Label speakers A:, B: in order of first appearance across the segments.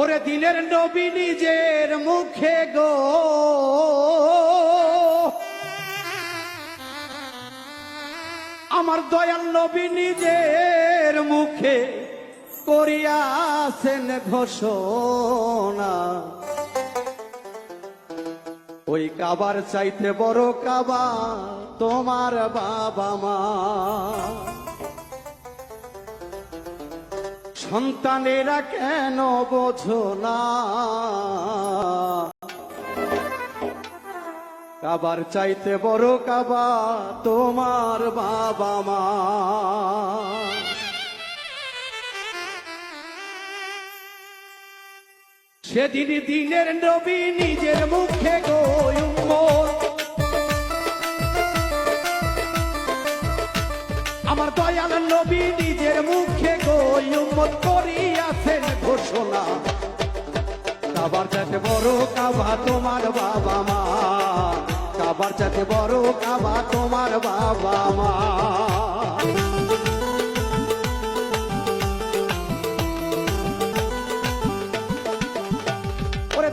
A: ওরে দিনের নবী নিজের মুখে গো। আমার দয়াল নবী নিজের মুখে করিয়াছেন ঘোষণা। ওই কাবার চাইতে বড় কাবা তোমার বাবা মা। সন্তানেরা কেন বোঝো না? কাবার চাইতে বড় কাবা তোমার বাবা মা। সেদিন দিনের নবী নিজের মুখে গো নবী নিজের মুখে উম্মত করিয়াছেন ঘোষণা। কাবার চাতে বড় কাবা, তোমার বাবা মা। কাবার চাতে বড় কাবা, তোমার বাবা মা।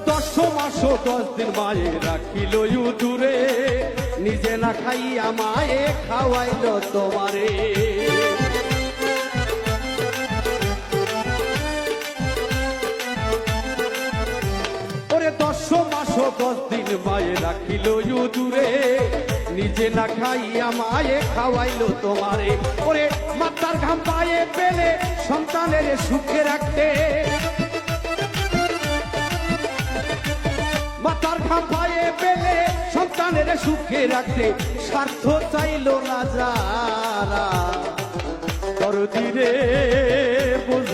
A: দশ দিন মায়ে রাখিল দূরে নিজে না খাইয়া মায়ে খাওয়াইল তোমারে। দশ মাস দশ দিন মায়ে রাখিল দূরে নিজে না খাইয়া মায়ে খাওয়াইল তোমারে। ওরে মাতার ঘাম পায়ে পেলে সন্তানের সুখে রাখতে। মাতার খাম্পায়ে পেলে সন্তানের সুখে রাখতে। স্বার্থ চাইল না যারা। দরদি রে বুঝো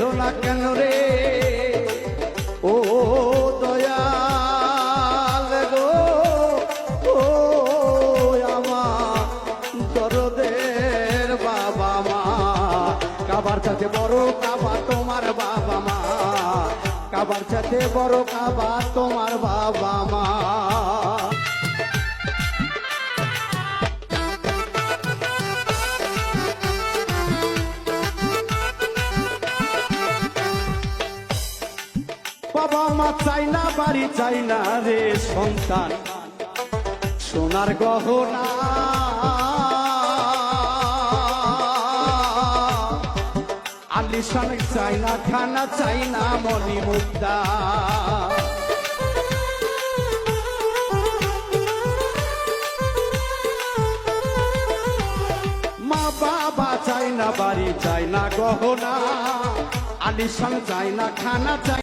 A: কাবার সাথে বড় কাবা তোমার বাবা মা। বাবা মা চাই না, বাড়ি চাই না রে সন্তান। সোনার গহনা আলিশান চাই না খানা চাই না মনি মুক্তা মা বাবা চাই না বাড়ি চাই না গহনা। আলিশান চাই না খানা চাই